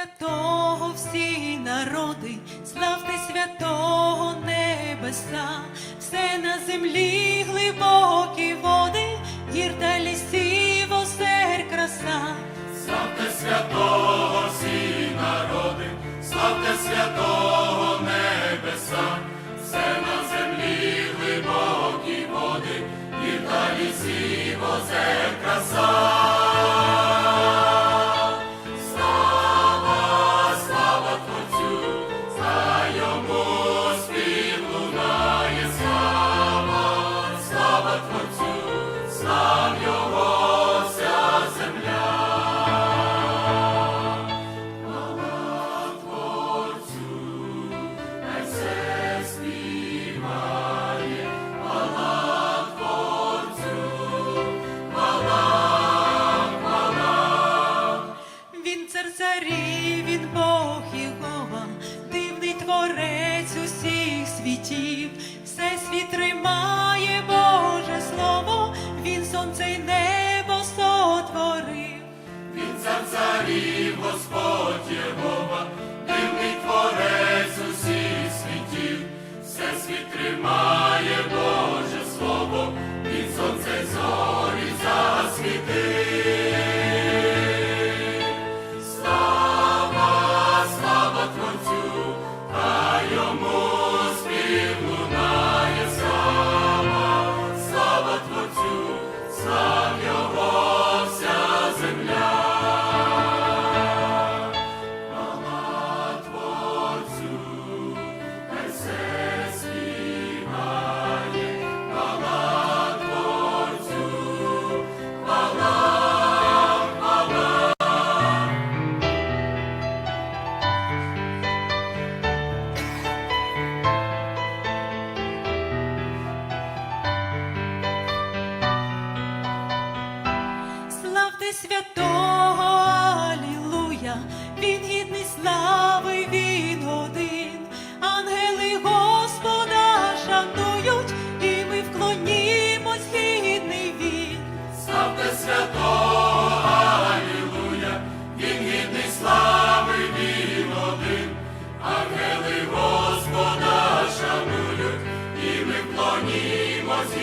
Святого всі народи, славте святого небеса, все на землі світів, все світ тримає Боже Слово, він сонце й небо сотворив. Він цар царів, Святого, Алілуя, він гідний слави, він один. Ангели Господа шанують, і ми вклонімось, гідний він. Славте святого, Алілуя, він гідний слави, він один, ангели Господа шанують, і ми вклонімось,